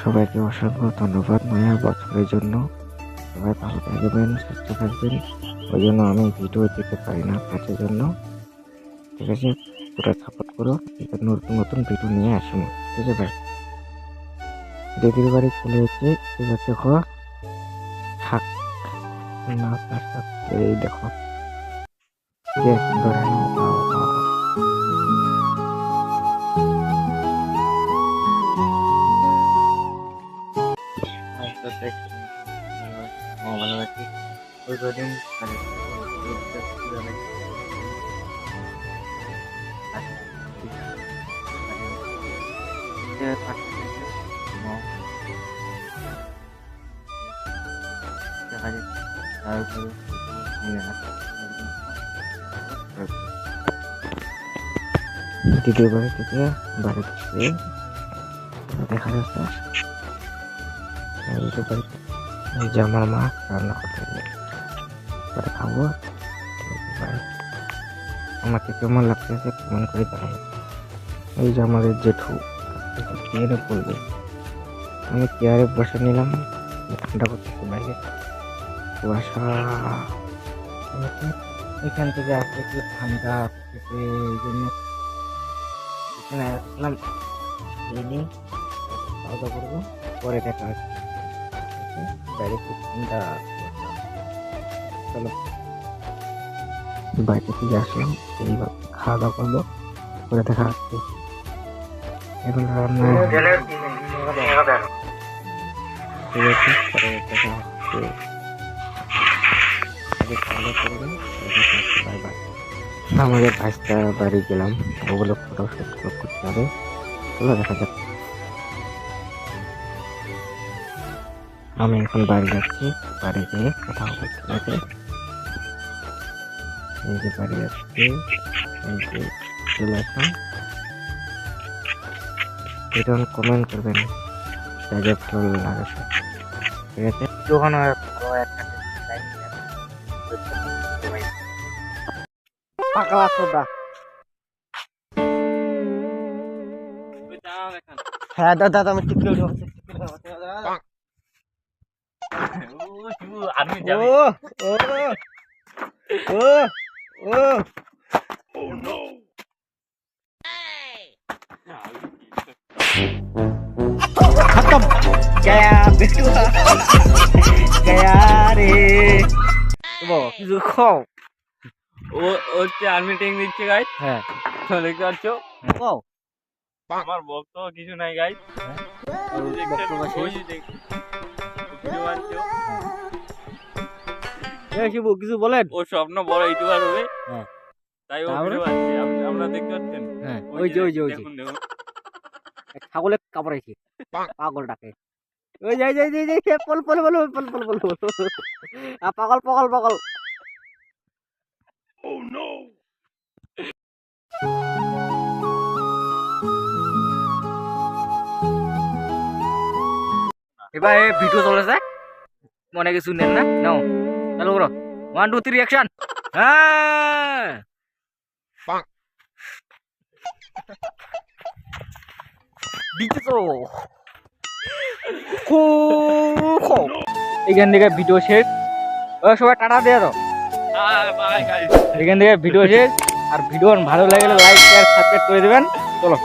সবাইকে অসংখ্য ধন্যবাদ নয়া বছরের জন্য। সবাই ভালো থাকবেন, সুস্থ থাকবেন। ওই জন্য আমি ভিডিও দিতে পারি না কাজের জন্য। ঠিক আছে, পুরো সাপোর্ট করো। নতুন নতুন ভিডিও নিয়ে আসব ঠিক আছে দিদির বাড়ি চলে এসেছি। এবার দেখো শাক না এই দেখো। যে ভালো লাগছে ওই কদিন আগে দেখা যাচ্ছে তারপরে দ্বিতীয় বাড়ি থেকে বাড়ি থেকে দেখা যাচ্ছে এই যে বাড়িতে এই যে আমার মা রান্না করতে গেলে খাব। আমাকে কেমন লাগতেছে কেমন করে জানাব এই যে আমাদের জেঠু চেয়ারে পড়বে আমি চেয়ারে বসে নিলাম ঠান্ডা করতেছে বাইরে কুয়াশা এখান থেকে আসতে একটু ঠান্ডা করতেছে এই জন্য এখানে আসলাম খাওয়া দাওয়া করব পরে দেখা হচ্ছে বাইরে খুব ঠান্ডা। চলো বাইরে থেকে আসলাম এইবার খাওয়া দাওয়া করব পরে দেখা হচ্ছে এখন রান্না ঠিক আছে পরে দেখা হচ্ছে খাওয়া করবেন বাই বাই আমাদের ভাইস্তা বাড়ি গেলাম ওগুলো ফটো শুট করতে হবে চলো, দেখা যাক আমি এখন বাড়ি যাচ্ছি বাড়ি গিয়ে কথা হবে ঠিক আছে? এই যে বাড়ি যাচ্ছি এই যে চলে আসলাম। এটা কমেন্ট করবেন যা যা ভালো লাগে ঠিক আছে? যখন ভালো একটা পাকলা সোদা হ্যাঁ দাদা আমি ำเออเออเออเออ Oh no ขัดตมแกบิ๊กว่าแกดิบอกรู้ข้องโอ้โอ้จานมีเต็งดิใช่ไหมฮะเลยก็ชั่วว้าว আমার বক্তব্য কিছু নাই গাইজ দেখতে ওই দেখতে শিবু কিছু বলেন? ও স্বপ্ন বড় ইউটিউবার হবে। হ্যাঁ। তাই ও? ভিডিও বানাচ্ছে আপ- দেখতে পাচ্ছেন। হ্যাঁ ওই যে ওই যে ওই যে। ছাগলে পাগলটাকে। ওই যাই যাই যাই যাই পল পল পল পল পল পল পল। আ পাগল পাগল পাগল। এবার এই ভিডিও চলেছে। মনে কিছু নেন না? নাও। চালু করো ওয়ান টু থ্রি অ্যাকশন হ্যাঁ! এখান থেকে ভিডিও শেষ। ও সবাই টাটা দিয়ে দাও। গাইজ এখান থেকে ভিডিও শেষ। আর ভিডিও ভালো লাগলে লাইক শেয়ার সাবস্ক্রাইব করে দেবেন। চলো।